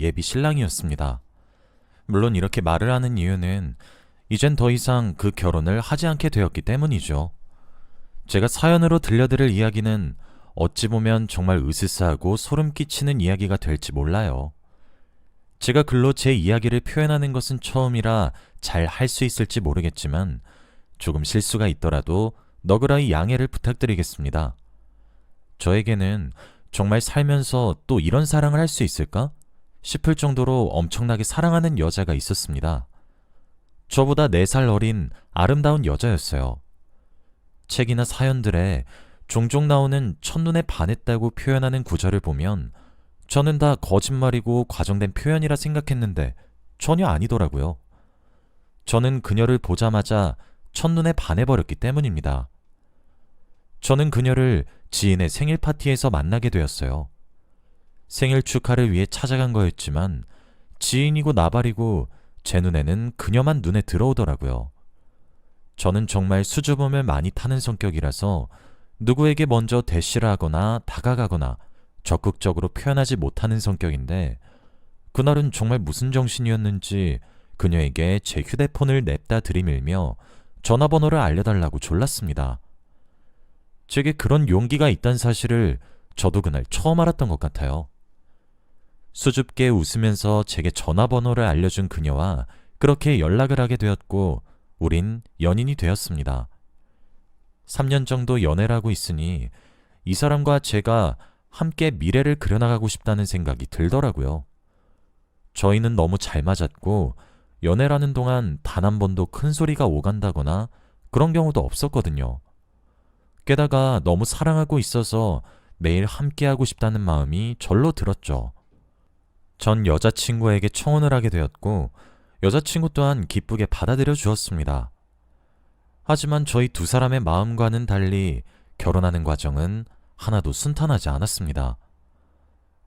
예비 신랑이었습니다. 물론 이렇게 말을 하는 이유는 이젠 더 이상 그 결혼을 하지 않게 되었기 때문이죠. 제가 사연으로 들려드릴 이야기는 어찌 보면 정말 으스스하고 소름 끼치는 이야기가 될지 몰라요. 제가 글로 제 이야기를 표현하는 것은 처음이라 잘 할 수 있을지 모르겠지만 조금 실수가 있더라도 너그러이 양해를 부탁드리겠습니다. 저에게는 정말 살면서 또 이런 사랑을 할 수 있을까? 싶을 정도로 엄청나게 사랑하는 여자가 있었습니다. 저보다 4살 어린 아름다운 여자였어요. 책이나 사연들에 종종 나오는 첫눈에 반했다고 표현하는 구절을 보면 저는 다 거짓말이고 과정된 표현이라 생각했는데 전혀 아니더라고요. 저는 그녀를 보자마자 첫눈에 반해버렸기 때문입니다. 저는 그녀를 지인의 생일 파티에서 만나게 되었어요. 생일 축하를 위해 찾아간 거였지만 지인이고 나발이고 제 눈에는 그녀만 눈에 들어오더라고요. 저는 정말 수줍음을 많이 타는 성격이라서 누구에게 먼저 대시를 하거나 다가가거나 적극적으로 표현하지 못하는 성격인데 그날은 정말 무슨 정신이었는지 그녀에게 제 휴대폰을 냅다 들이밀며 전화번호를 알려달라고 졸랐습니다. 제게 그런 용기가 있다는 사실을 저도 그날 처음 알았던 것 같아요. 수줍게 웃으면서 제게 전화번호를 알려준 그녀와 그렇게 연락을 하게 되었고 우린 연인이 되었습니다. 3년 정도 연애를 하고 있으니 이 사람과 제가 함께 미래를 그려나가고 싶다는 생각이 들더라고요. 저희는 너무 잘 맞았고 연애라는 동안 단 한 번도 큰 소리가 오간다거나 그런 경우도 없었거든요. 게다가 너무 사랑하고 있어서 매일 함께하고 싶다는 마음이 절로 들었죠. 전 여자친구에게 청혼을 하게 되었고 여자친구 또한 기쁘게 받아들여 주었습니다. 하지만 저희 두 사람의 마음과는 달리 결혼하는 과정은 하나도 순탄하지 않았습니다.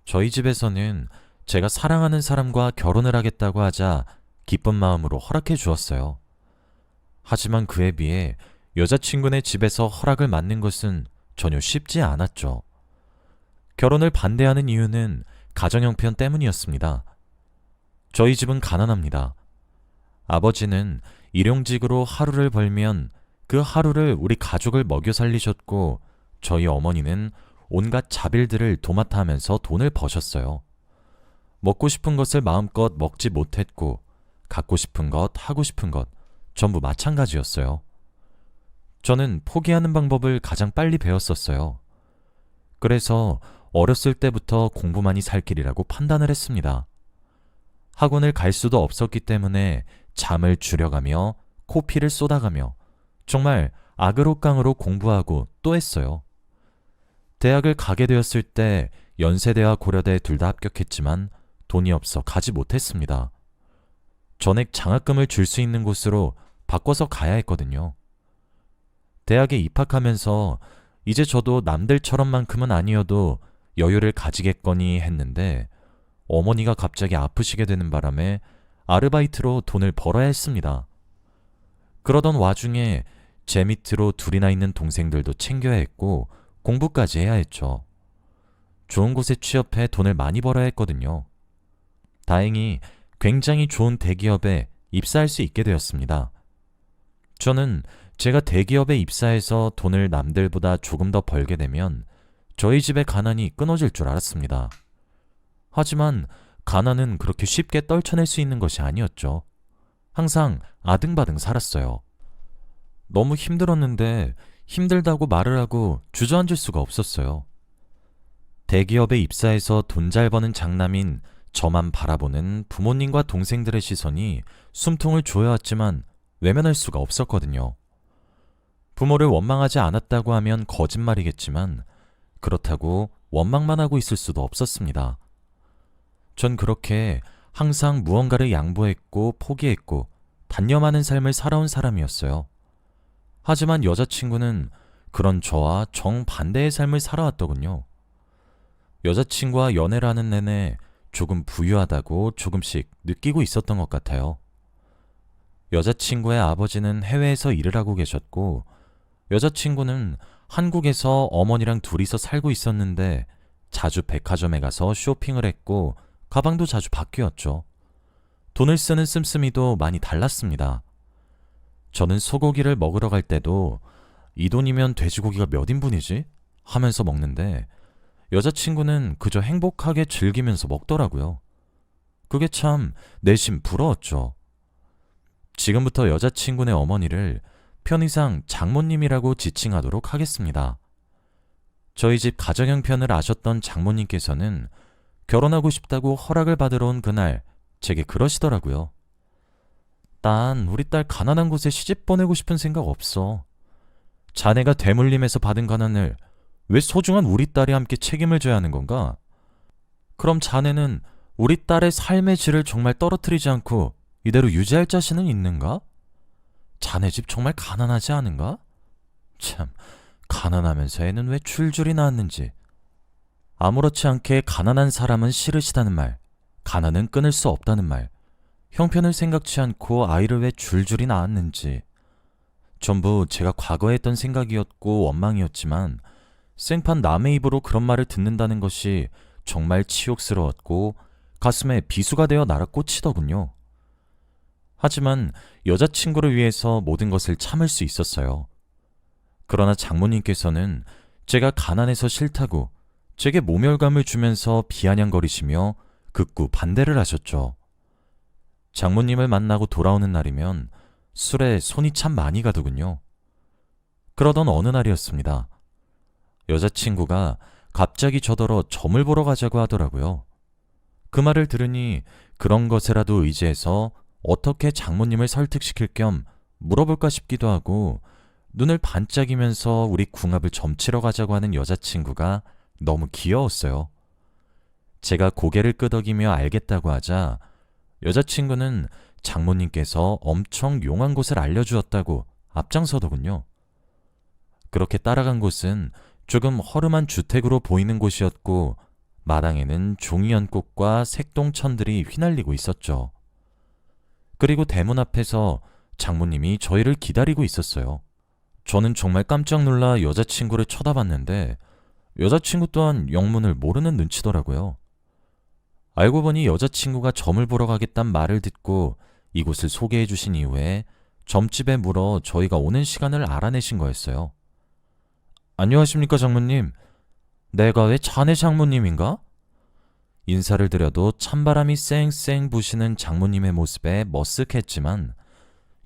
저희 집에서는 제가 사랑하는 사람과 결혼을 하겠다고 하자 기쁜 마음으로 허락해 주었어요. 하지만 그에 비해 여자친구네 집에서 허락을 받는 것은 전혀 쉽지 않았죠. 결혼을 반대하는 이유는 가정 형편 때문이었습니다. 저희 집은 가난합니다. 아버지는 일용직으로 하루를 벌면 그 하루를 우리 가족을 먹여 살리셨고 저희 어머니는 온갖 자빌들을 도맡아 하면서 돈을 버셨어요. 먹고 싶은 것을 마음껏 먹지 못했고 갖고 싶은 것, 하고 싶은 것 전부 마찬가지였어요. 저는 포기하는 방법을 가장 빨리 배웠었어요. 그래서 어렸을 때부터 공부만이 살 길이라고 판단을 했습니다. 학원을 갈 수도 없었기 때문에 잠을 줄여가며 코피를 쏟아가며 정말 악으로깡으로 공부하고 또 했어요. 대학을 가게 되었을 때 연세대와 고려대 둘 다 합격했지만 돈이 없어 가지 못했습니다. 전액 장학금을 줄 수 있는 곳으로 바꿔서 가야 했거든요. 대학에 입학하면서 이제 저도 남들처럼만큼은 아니어도 여유를 가지겠거니 했는데 어머니가 갑자기 아프시게 되는 바람에 아르바이트로 돈을 벌어야 했습니다. 그러던 와중에 제 밑으로 둘이나 있는 동생들도 챙겨야 했고 공부까지 해야 했죠. 좋은 곳에 취업해 돈을 많이 벌어야 했거든요. 다행히 굉장히 좋은 대기업에 입사할 수 있게 되었습니다. 저는 제가 대기업에 입사해서 돈을 남들보다 조금 더 벌게 되면 저희 집의 가난이 끊어질 줄 알았습니다. 하지만 가난은 그렇게 쉽게 떨쳐낼 수 있는 것이 아니었죠. 항상 아등바등 살았어요. 너무 힘들었는데 힘들다고 말을 하고 주저앉을 수가 없었어요. 대기업에 입사해서 돈 잘 버는 장남인 저만 바라보는 부모님과 동생들의 시선이 숨통을 조여왔지만 외면할 수가 없었거든요. 부모를 원망하지 않았다고 하면 거짓말이겠지만 그렇다고 원망만 하고 있을 수도 없었습니다. 전 그렇게 항상 무언가를 양보했고 포기했고 단념하는 삶을 살아온 사람이었어요. 하지만 여자친구는 그런 저와 정반대의 삶을 살아왔더군요. 여자친구와 연애를 하는 내내 조금 부유하다고 조금씩 느끼고 있었던 것 같아요. 여자친구의 아버지는 해외에서 일을 하고 계셨고, 여자친구는 한국에서 어머니랑 둘이서 살고 있었는데 자주 백화점에 가서 쇼핑을 했고 가방도 자주 바뀌었죠. 돈을 쓰는 씀씀이도 많이 달랐습니다. 저는 소고기를 먹으러 갈 때도 이 돈이면 돼지고기가 몇 인분이지? 하면서 먹는데 여자친구는 그저 행복하게 즐기면서 먹더라고요. 그게 참 내심 부러웠죠. 지금부터 여자친구네 어머니를 편의상 장모님이라고 지칭하도록 하겠습니다. 저희 집 가정 형 편을 아셨던 장모님께서는 결혼하고 싶다고 허락을 받으러 온 그날 제게 그러시더라고요. 난 우리 딸 가난한 곳에 시집 보내고 싶은 생각 없어. 자네가 대물림에서 받은 가난을 왜 소중한 우리 딸이 함께 책임을 져야 하는 건가? 그럼 자네는 우리 딸의 삶의 질을 정말 떨어뜨리지 않고 이대로 유지할 자신은 있는가? 자네 집 정말 가난하지 않은가? 참, 가난하면서 애는 왜 줄줄이 낳았는지. 아무렇지 않게 가난한 사람은 싫으시다는 말, 가난은 끊을 수 없다는 말, 형편을 생각지 않고 아이를 왜 줄줄이 낳았는지. 전부 제가 과거에 했던 생각이었고 원망이었지만 생판 남의 입으로 그런 말을 듣는다는 것이 정말 치욕스러웠고 가슴에 비수가 되어 날아 꽂히더군요. 하지만 여자친구를 위해서 모든 것을 참을 수 있었어요. 그러나 장모님께서는 제가 가난해서 싫다고 제게 모멸감을 주면서 비아냥거리시며 극구 반대를 하셨죠. 장모님을 만나고 돌아오는 날이면 술에 손이 참 많이 가더군요. 그러던 어느 날이었습니다. 여자친구가 갑자기 저더러 점을 보러 가자고 하더라고요. 그 말을 들으니 그런 것에라도 의지해서 어떻게 장모님을 설득시킬 겸 물어볼까 싶기도 하고 눈을 반짝이면서 우리 궁합을 점치러 가자고 하는 여자친구가 너무 귀여웠어요. 제가 고개를 끄덕이며 알겠다고 하자 여자친구는 장모님께서 엄청 용한 곳을 알려주었다고 앞장서더군요. 그렇게 따라간 곳은 조금 허름한 주택으로 보이는 곳이었고 마당에는 종이연꽃과 색동천들이 휘날리고 있었죠. 그리고 대문 앞에서 장모님이 저희를 기다리고 있었어요. 저는 정말 깜짝 놀라 여자친구를 쳐다봤는데 여자친구 또한 영문을 모르는 눈치더라고요. 알고 보니 여자친구가 점을 보러 가겠단 말을 듣고 이곳을 소개해 주신 이후에 점집에 물어 저희가 오는 시간을 알아내신 거였어요. 안녕하십니까, 장모님. 내가 왜 자네 장모님인가? 인사를 드려도 찬바람이 쌩쌩 부시는 장모님의 모습에 머쓱했지만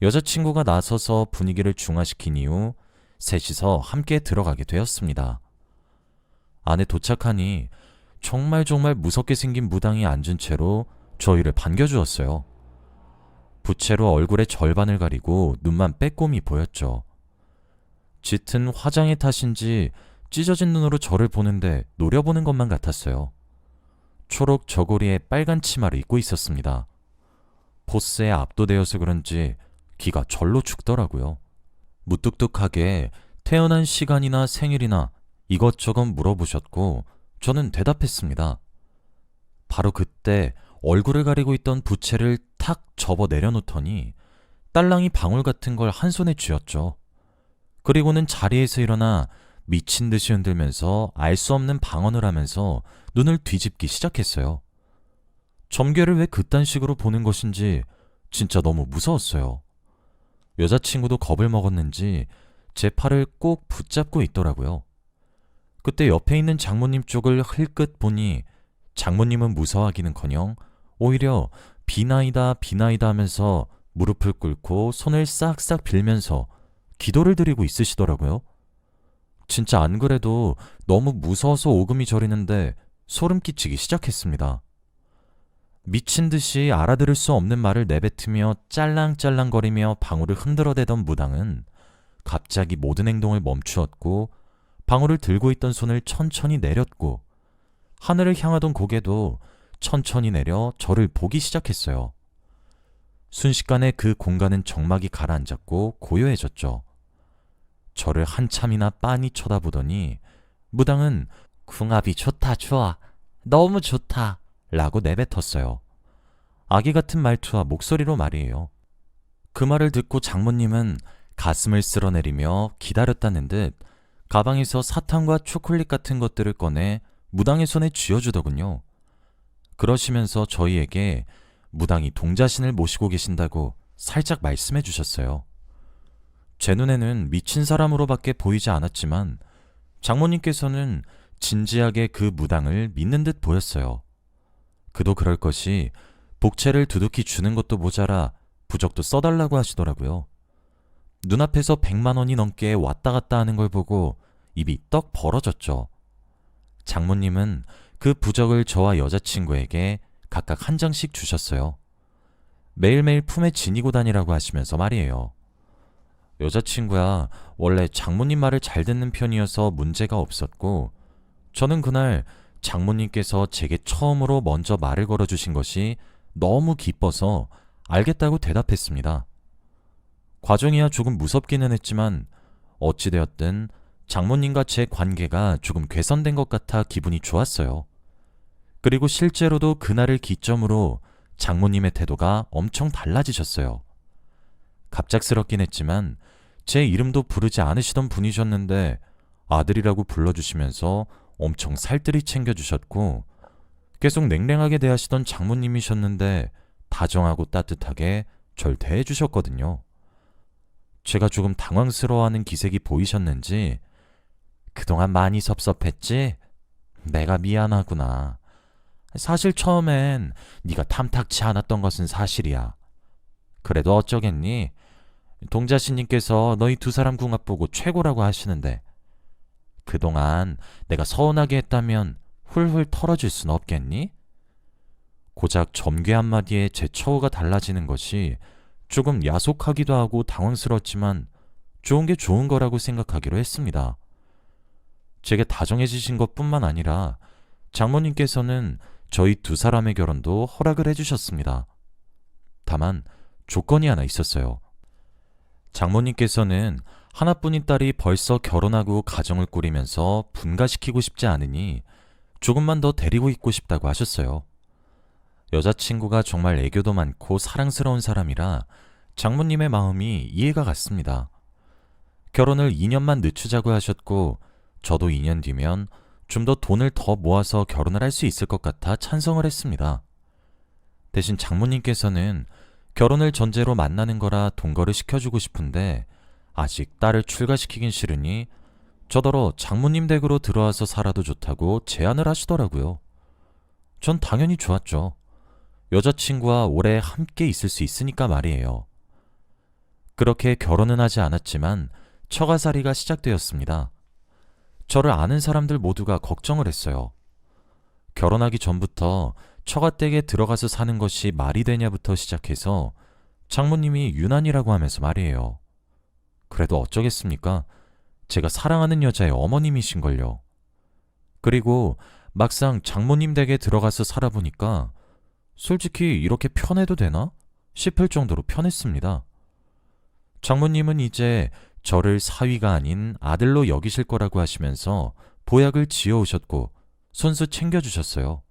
여자친구가 나서서 분위기를 중화시킨 이후 셋이서 함께 들어가게 되었습니다. 안에 도착하니 정말 정말 무섭게 생긴 무당이 앉은 채로 저희를 반겨주었어요. 부채로 얼굴의 절반을 가리고 눈만 빼꼼히 보였죠. 짙은 화장의 탓인지 찢어진 눈으로 저를 보는데 노려보는 것만 같았어요. 초록 저고리에 빨간 치마를 입고 있었습니다. 포스에 압도되어서 그런지 기가 절로 죽더라고요. 무뚝뚝하게 태어난 시간이나 생일이나 이것저것 물어보셨고 저는 대답했습니다. 바로 그때 얼굴을 가리고 있던 부채를 탁 접어 내려놓더니 딸랑이 방울 같은 걸 한 손에 쥐었죠. 그리고는 자리에서 일어나 미친 듯이 흔들면서 알 수 없는 방언을 하면서 눈을 뒤집기 시작했어요. 점괘를 왜 그딴 식으로 보는 것인지 진짜 너무 무서웠어요. 여자친구도 겁을 먹었는지 제 팔을 꼭 붙잡고 있더라고요. 그때 옆에 있는 장모님 쪽을 흘끗 보니 장모님은 무서워하기는커녕 오히려 비나이다 비나이다 하면서 무릎을 꿇고 손을 싹싹 빌면서 기도를 드리고 있으시더라고요. 진짜 안 그래도 너무 무서워서 오금이 저리는데 소름 끼치기 시작했습니다. 미친 듯이 알아들을 수 없는 말을 내뱉으며 짤랑짤랑거리며 방울을 흔들어대던 무당은 갑자기 모든 행동을 멈추었고 방울을 들고 있던 손을 천천히 내렸고 하늘을 향하던 고개도 천천히 내려 저를 보기 시작했어요. 순식간에 그 공간은 정막이 가라앉았고 고요해졌죠. 저를 한참이나 빤히 쳐다보더니 무당은 궁합이 좋다 좋아 너무 좋다 라고 내뱉었어요. 아기 같은 말투와 목소리로 말이에요. 그 말을 듣고 장모님은 가슴을 쓸어내리며 기다렸다는 듯 가방에서 사탕과 초콜릿 같은 것들을 꺼내 무당의 손에 쥐어주더군요. 그러시면서 저희에게 무당이 동자신을 모시고 계신다고 살짝 말씀해 주셨어요. 제 눈에는 미친 사람으로밖에 보이지 않았지만 장모님께서는 진지하게 그 무당을 믿는 듯 보였어요. 그도 그럴 것이 복채를 두둑히 주는 것도 모자라 부적도 써달라고 하시더라고요. 눈앞에서 100만 원이 넘게 왔다 갔다 하는 걸 보고 입이 떡 벌어졌죠. 장모님은 그 부적을 저와 여자친구에게 각각 한 장씩 주셨어요. 매일매일 품에 지니고 다니라고 하시면서 말이에요. 여자친구야, 원래 장모님 말을 잘 듣는 편이어서 문제가 없었고, 저는 그날 장모님께서 제게 처음으로 먼저 말을 걸어주신 것이 너무 기뻐서 알겠다고 대답했습니다. 과정이야 조금 무섭기는 했지만, 어찌되었든 장모님과 제 관계가 조금 개선된 것 같아 기분이 좋았어요. 그리고 실제로도 그날을 기점으로 장모님의 태도가 엄청 달라지셨어요. 갑작스럽긴 했지만 제 이름도 부르지 않으시던 분이셨는데 아들이라고 불러주시면서 엄청 살뜰히 챙겨주셨고 계속 냉랭하게 대하시던 장모님이셨는데 다정하고 따뜻하게 절 대해주셨거든요. 제가 조금 당황스러워하는 기색이 보이셨는지 그동안 많이 섭섭했지? 내가 미안하구나. 사실 처음엔 네가 탐탁치 않았던 것은 사실이야. 그래도 어쩌겠니? 동자신님께서 너희 두 사람 궁합 보고 최고라고 하시는데 그동안 내가 서운하게 했다면 훌훌 털어줄 순 없겠니? 고작 점괘 한마디에 제 처우가 달라지는 것이 조금 야속하기도 하고 당황스럽지만 좋은 게 좋은 거라고 생각하기로 했습니다. 제게 다정해지신 것 뿐만 아니라 장모님께서는 저희 두 사람의 결혼도 허락을 해주셨습니다. 다만 조건이 하나 있었어요. 장모님께서는 하나뿐인 딸이 벌써 결혼하고 가정을 꾸리면서 분가시키고 싶지 않으니 조금만 더 데리고 있고 싶다고 하셨어요. 여자친구가 정말 애교도 많고 사랑스러운 사람이라 장모님의 마음이 이해가 갔습니다. 결혼을 2년만 늦추자고 하셨고 저도 2년 뒤면 좀 더 돈을 더 모아서 결혼을 할 수 있을 것 같아 찬성을 했습니다. 대신 장모님께서는 결혼을 전제로 만나는 거라 동거를 시켜주고 싶은데 아직 딸을 출가시키긴 싫으니 저더러 장모님 댁으로 들어와서 살아도 좋다고 제안을 하시더라고요. 전 당연히 좋았죠. 여자친구와 오래 함께 있을 수 있으니까 말이에요. 그렇게 결혼은 하지 않았지만 처가살이가 시작되었습니다. 저를 아는 사람들 모두가 걱정을 했어요. 결혼하기 전부터 처가댁에 들어가서 사는 것이 말이 되냐부터 시작해서 장모님이 유난이라고 하면서 말이에요. 그래도 어쩌겠습니까? 제가 사랑하는 여자의 어머님이신걸요. 그리고 막상 장모님 댁에 들어가서 살아보니까 솔직히 이렇게 편해도 되나? 싶을 정도로 편했습니다. 장모님은 이제 저를 사위가 아닌 아들로 여기실 거라고 하시면서 보약을 지어 오셨고 손수 챙겨주셨어요.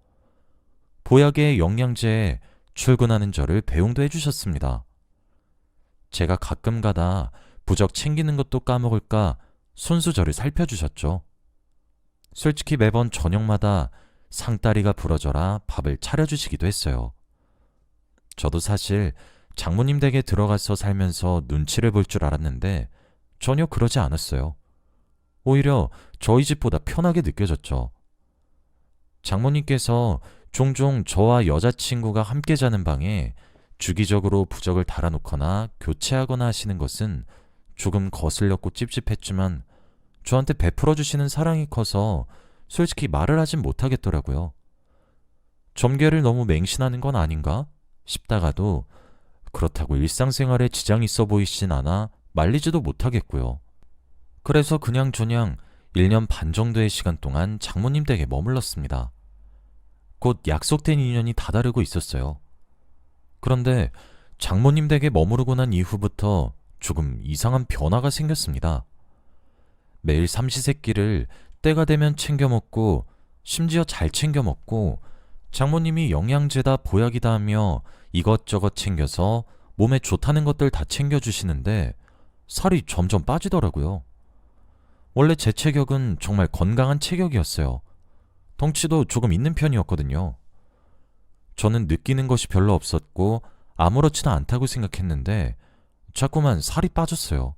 보약의 영양제에 출근하는 저를 배웅도 해주셨습니다. 제가 가끔 가다 부적 챙기는 것도 까먹을까 손수 저를 살펴주셨죠. 솔직히 매번 저녁마다 상다리가 부러져라 밥을 차려주시기도 했어요. 저도 사실 장모님 댁에 들어가서 살면서 눈치를 볼 줄 알았는데 전혀 그러지 않았어요. 오히려 저희 집보다 편하게 느껴졌죠. 장모님께서 종종 저와 여자친구가 함께 자는 방에 주기적으로 부적을 달아놓거나 교체하거나 하시는 것은 조금 거슬렸고 찝찝했지만 저한테 베풀어 주시는 사랑이 커서 솔직히 말을 하진 못하겠더라고요. 점괘를 너무 맹신하는 건 아닌가 싶다가도 그렇다고 일상생활에 지장이 있어 보이진 않아 말리지도 못하겠고요. 그래서 그냥저냥 1년 반 정도의 시간 동안 장모님 댁에 머물렀습니다. 곧 약속된 인연이 다다르고 있었어요. 그런데 장모님 댁에 머무르고 난 이후부터 조금 이상한 변화가 생겼습니다. 매일 삼시세끼를 때가 되면 챙겨 먹고 심지어 잘 챙겨 먹고 장모님이 영양제다 보약이다 하며 이것저것 챙겨서 몸에 좋다는 것들 다 챙겨주시는데 살이 점점 빠지더라고요. 원래 제 체격은 정말 건강한 체격이었어요. 덩치도 조금 있는 편이었거든요. 저는 느끼는 것이 별로 없었고 아무렇지도 않다고 생각했는데 자꾸만 살이 빠졌어요.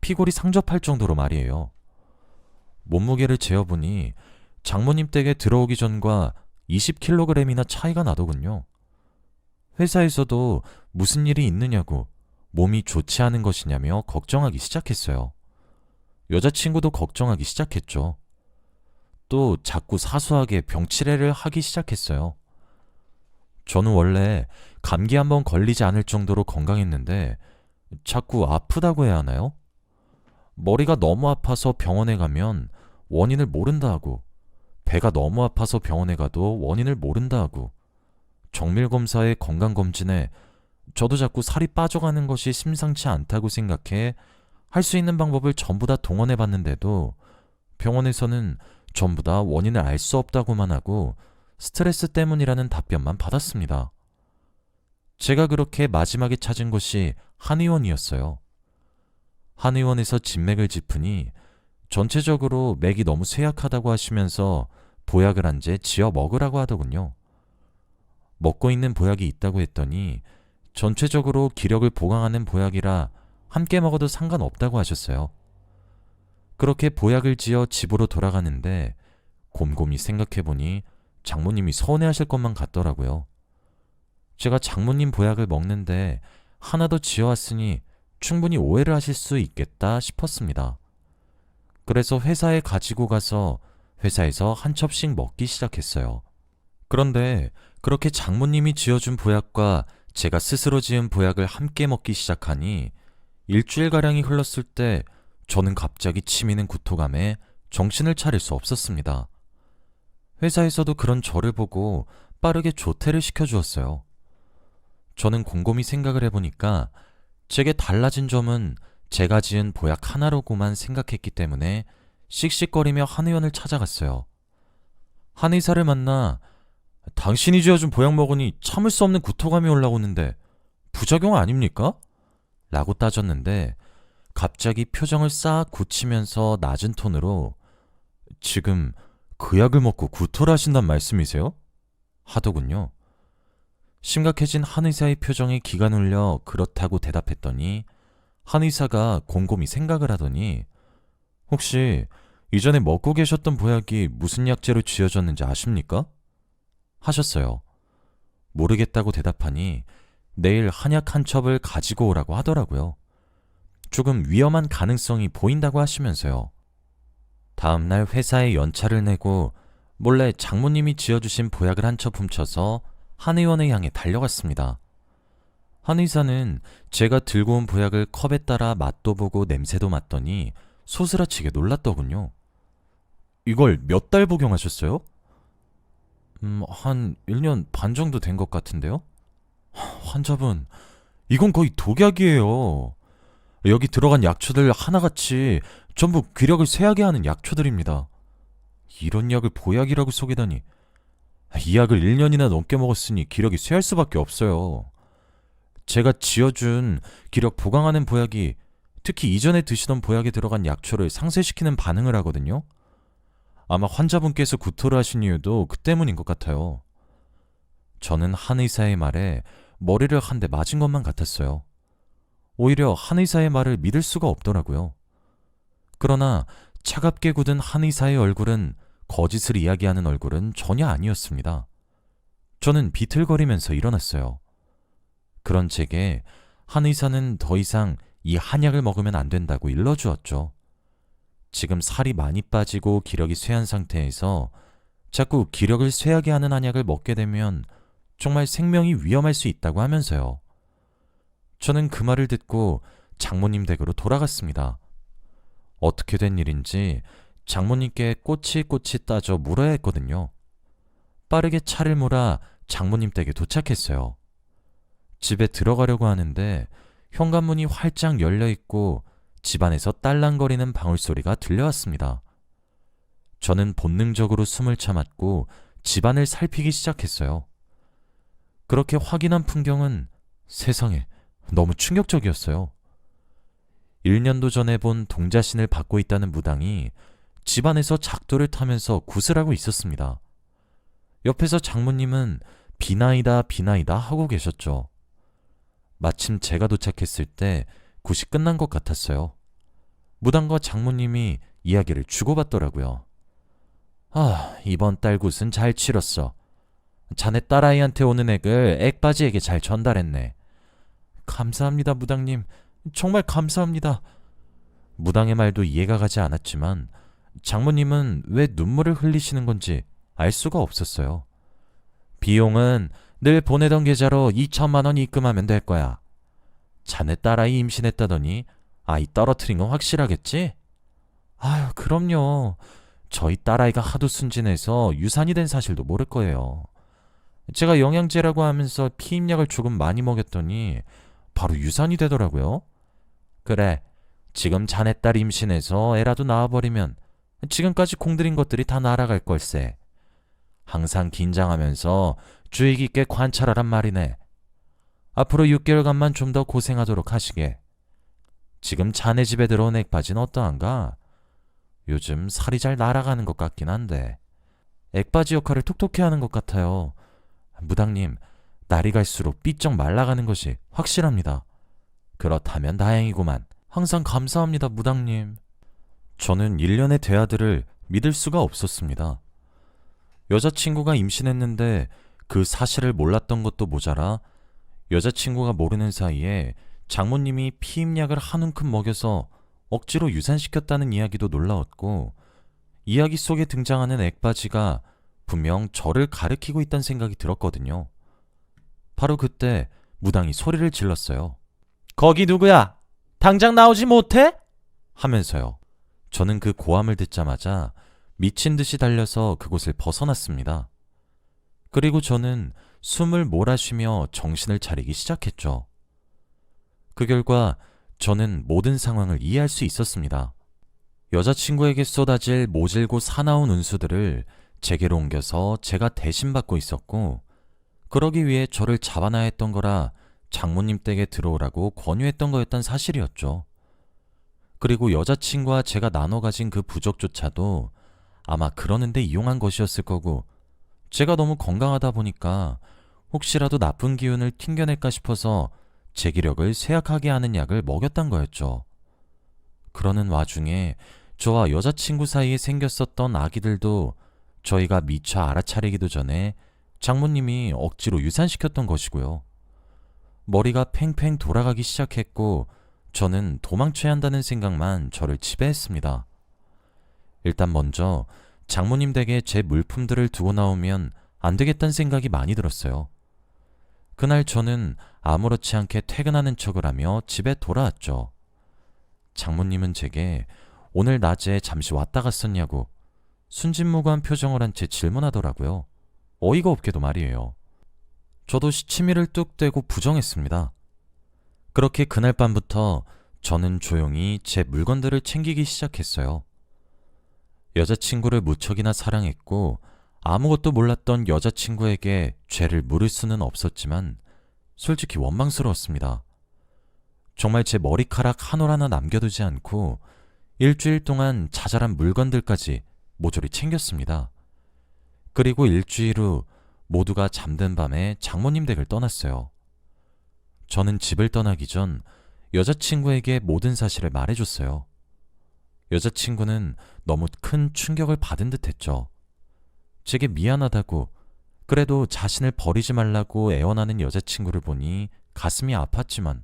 피골이 상접할 정도로 말이에요. 몸무게를 재어보니 장모님 댁에 들어오기 전과 20kg이나 차이가 나더군요. 회사에서도 무슨 일이 있느냐고 몸이 좋지 않은 것이냐며 걱정하기 시작했어요. 여자친구도 걱정하기 시작했죠. 또 자꾸 사소하게 병치레를 하기 시작했어요. 저는 원래 감기 한번 걸리지 않을 정도로 건강했는데 자꾸 아프다고 해야 하나요? 머리가 너무 아파서 병원에 가면 원인을 모른다 하고 배가 너무 아파서 병원에 가도 원인을 모른다 하고 정밀 검사에 건강 검진에 저도 자꾸 살이 빠져가는 것이 심상치 않다고 생각해 할 수 있는 방법을 전부 다 동원해 봤는데도 병원에서는 전부 다 원인을 알 수 없다고만 하고 스트레스 때문이라는 답변만 받았습니다. 제가 그렇게 마지막에 찾은 곳이 한의원이었어요. 한의원에서 진맥을 짚으니 전체적으로 맥이 너무 쇠약하다고 하시면서 보약을 한 제 지어 먹으라고 하더군요. 먹고 있는 보약이 있다고 했더니 전체적으로 기력을 보강하는 보약이라 함께 먹어도 상관없다고 하셨어요. 그렇게 보약을 지어 집으로 돌아가는데 곰곰이 생각해보니 장모님이 서운해하실 것만 같더라고요. 제가 장모님 보약을 먹는데 하나 더 지어왔으니 충분히 오해를 하실 수 있겠다 싶었습니다. 그래서 회사에 가지고 가서 회사에서 한 첩씩 먹기 시작했어요. 그런데 그렇게 장모님이 지어준 보약과 제가 스스로 지은 보약을 함께 먹기 시작하니 일주일가량이 흘렀을 때 저는 갑자기 치미는 구토감에 정신을 차릴 수 없었습니다. 회사에서도 그런 저를 보고 빠르게 조퇴를 시켜주었어요. 저는 곰곰이 생각을 해보니까 제게 달라진 점은 제가 지은 보약 하나로고만 생각했기 때문에 씩씩거리며 한 의원을 찾아갔어요. 한 의사를 만나 당신이 지어준 보약 먹으니 참을 수 없는 구토감이 올라오는데 부작용 아닙니까? 라고 따졌는데 갑자기 표정을 싹 굳히면서 낮은 톤으로 지금 그 약을 먹고 구토를 하신단 말씀이세요? 하더군요. 심각해진 한 의사의 표정에 기가 눌려 그렇다고 대답했더니 한 의사가 곰곰이 생각을 하더니 혹시 이전에 먹고 계셨던 보약이 무슨 약재로 지어졌는지 아십니까? 하셨어요. 모르겠다고 대답하니 내일 한약 한 첩을 가지고 오라고 하더라고요. 조금 위험한 가능성이 보인다고 하시면서요. 다음날 회사에 연차를 내고 몰래 장모님이 지어주신 보약을 한첩 훔쳐서 한의원을 향해 달려갔습니다. 한의사는 제가 들고 온 보약을 컵에 따라 맛도 보고 냄새도 맡더니 소스라치게 놀랐더군요. 이걸 몇 달 복용하셨어요? 음, 한 1년 반 정도 된 것 같은데요? 환자분, 이건 거의 독약이에요. 여기 들어간 약초들 하나같이 전부 귀력을 쇠하게 하는 약초들입니다. 이런 약을 보약이라고 속이다니. 이 약을 1년이나 넘게 먹었으니 기력이 쇠할 수밖에 없어요. 제가 지어준 기력 보강하는 보약이 특히 이전에 드시던 보약에 들어간 약초를 상쇄시키는 반응을 하거든요. 아마 환자분께서 구토를 하신 이유도 그 때문인 것 같아요. 저는 한 의사의 말에 머리를 한 대 맞은 것만 같았어요. 오히려 한 의사의 말을 믿을 수가 없더라고요. 그러나 차갑게 굳은 한 의사의 얼굴은 거짓을 이야기하는 얼굴은 전혀 아니었습니다. 저는 비틀거리면서 일어났어요. 그런 제게 한 의사는 더 이상 이 한약을 먹으면 안 된다고 일러주었죠. 지금 살이 많이 빠지고 기력이 쇠한 상태에서 자꾸 기력을 쇠하게 하는 한약을 먹게 되면 정말 생명이 위험할 수 있다고 하면서요. 저는 그 말을 듣고 장모님 댁으로 돌아갔습니다. 어떻게 된 일인지 장모님께 꼬치꼬치 따져 물어야 했거든요. 빠르게 차를 몰아 장모님 댁에 도착했어요. 집에 들어가려고 하는데 현관문이 활짝 열려 있고 집안에서 딸랑거리는 방울소리가 들려왔습니다. 저는 본능적으로 숨을 참았고 집안을 살피기 시작했어요. 그렇게 확인한 풍경은 세상에 너무 충격적이었어요. 1년도 전에 본 동자신을 받고 있다는 무당이 집안에서 작도를 타면서 구슬하고 있었습니다. 옆에서 장모님은 비나이다 비나이다 하고 계셨죠. 마침 제가 도착했을 때 굿이 끝난 것 같았어요. 무당과 장모님이 이야기를 주고받더라고요. 아, 이번 달 굿은 잘 치렀어. 자네 딸아이한테 오는 액을 액바지에게 잘 전달했네. 감사합니다, 무당님. 정말 감사합니다. 무당의 말도 이해가 가지 않았지만 장모님은 왜 눈물을 흘리시는 건지 알 수가 없었어요. 비용은 늘 보내던 계좌로 2천만 원 입금하면 될 거야. 자네 딸아이 임신했다더니 아이 떨어뜨린 건 확실하겠지? 아유, 그럼요. 저희 딸아이가 하도 순진해서 유산이 된 사실도 모를 거예요. 제가 영양제라고 하면서 피임약을 조금 많이 먹였더니 바로 유산이 되더라고요. 그래, 지금 자네 딸 임신해서 애라도 낳아버리면 지금까지 공들인 것들이 다 날아갈 걸세. 항상 긴장하면서 주의 깊게 관찰하란 말이네. 앞으로 6개월간만 좀 더 고생하도록 하시게. 지금 자네 집에 들어온 액바지는 어떠한가? 요즘 살이 잘 날아가는 것 같긴 한데 액바지 역할을 톡톡히 하는 것 같아요. 무당님, 날이 갈수록 삐쩍 말라가는 것이 확실합니다. 그렇다면 다행이구만. 항상 감사합니다, 무당님. 저는 1년의 대아들을 믿을 수가 없었습니다. 여자친구가 임신했는데 그 사실을 몰랐던 것도 모자라 여자친구가 모르는 사이에 장모님이 피임약을 한 움큼 먹여서 억지로 유산시켰다는 이야기도 놀라웠고 이야기 속에 등장하는 액바지가 분명 저를 가리키고 있다는 생각이 들었거든요. 바로 그때 무당이 소리를 질렀어요. 거기 누구야? 당장 나오지 못해? 하면서요. 저는 그 고함을 듣자마자 미친 듯이 달려서 그곳을 벗어났습니다. 그리고 저는 숨을 몰아쉬며 정신을 차리기 시작했죠. 그 결과 저는 모든 상황을 이해할 수 있었습니다. 여자친구에게 쏟아질 모질고 사나운 운수들을 제게로 옮겨서 제가 대신 받고 있었고, 그러기 위해 저를 잡아놔야 했던 거라 장모님 댁에 들어오라고 권유했던 거였단 사실이었죠. 그리고 여자친구와 제가 나눠 가진 그 부적조차도 아마 그러는데 이용한 것이었을 거고, 제가 너무 건강하다 보니까 혹시라도 나쁜 기운을 튕겨낼까 싶어서 제 기력을 쇠약하게 하는 약을 먹였단 거였죠. 그러는 와중에 저와 여자친구 사이에 생겼었던 아기들도 저희가 미처 알아차리기도 전에 장모님이 억지로 유산시켰던 것이고요. 머리가 팽팽 돌아가기 시작했고 저는 도망쳐야 한다는 생각만 저를 지배했습니다. 일단 먼저 장모님 댁에 제 물품들을 두고 나오면 안 되겠다는 생각이 많이 들었어요. 그날 저는 아무렇지 않게 퇴근하는 척을 하며 집에 돌아왔죠. 장모님은 제게 오늘 낮에 잠시 왔다 갔었냐고 순진무구한 표정을 한 채 질문하더라고요. 어이가 없게도 말이에요. 저도 시치미를 뚝 떼고 부정했습니다. 그렇게 그날 밤부터 저는 조용히 제 물건들을 챙기기 시작했어요. 여자친구를 무척이나 사랑했고 아무것도 몰랐던 여자친구에게 죄를 물을 수는 없었지만 솔직히 원망스러웠습니다. 정말 제 머리카락 한 올 하나 남겨두지 않고 일주일 동안 자잘한 물건들까지 모조리 챙겼습니다. 그리고 일주일 후 모두가 잠든 밤에 장모님 댁을 떠났어요. 저는 집을 떠나기 전 여자친구에게 모든 사실을 말해줬어요. 여자친구는 너무 큰 충격을 받은 듯 했죠. 제게 미안하다고, 그래도 자신을 버리지 말라고 애원하는 여자친구를 보니 가슴이 아팠지만,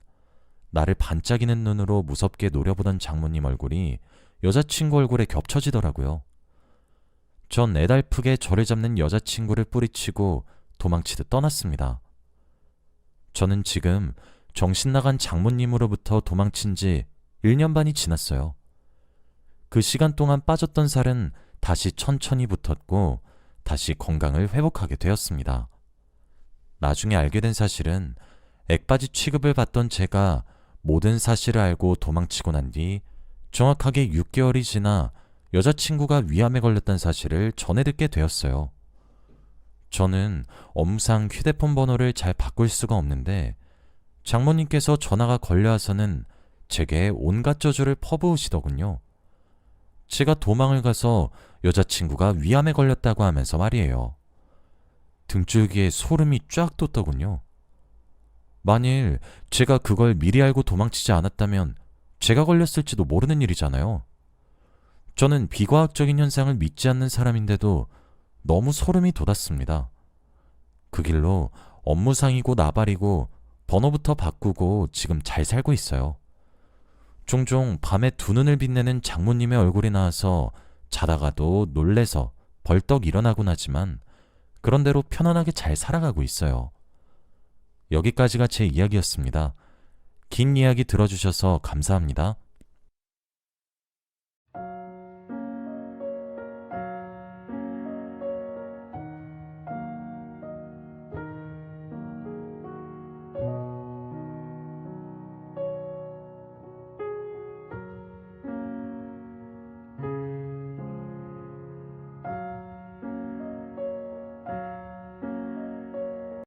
나를 반짝이는 눈으로 무섭게 노려보던 장모님 얼굴이 여자친구 얼굴에 겹쳐지더라고요. 전 애달프게 저를 잡는 여자친구를 뿌리치고 도망치듯 떠났습니다. 저는 지금 정신 나간 장모님으로부터 도망친 지 1년 반이 지났어요. 그 시간 동안 빠졌던 살은 다시 천천히 붙었고 다시 건강을 회복하게 되었습니다. 나중에 알게 된 사실은 액바지 취급을 받던 제가 모든 사실을 알고 도망치고 난 뒤 정확하게 6개월이 지나 여자친구가 위암에 걸렸다는 사실을 전해 듣게 되었어요. 저는 엄상 휴대폰 번호를 잘 바꿀 수가 없는데 장모님께서 전화가 걸려와서는 제게 온갖 저주를 퍼부으시더군요. 제가 도망을 가서 여자친구가 위암에 걸렸다고 하면서 말이에요. 등줄기에 소름이 쫙 돋더군요. 만일 제가 그걸 미리 알고 도망치지 않았다면 제가 걸렸을지도 모르는 일이잖아요. 저는 비과학적인 현상을 믿지 않는 사람인데도 너무 소름이 돋았습니다. 그 길로 업무상이고 나발이고 번호부터 바꾸고 지금 잘 살고 있어요. 종종 밤에 두 눈을 빛내는 장모님의 얼굴이 나와서 자다가도 놀래서 벌떡 일어나곤 하지만 그런대로 편안하게 잘 살아가고 있어요. 여기까지가 제 이야기였습니다. 긴 이야기 들어주셔서 감사합니다.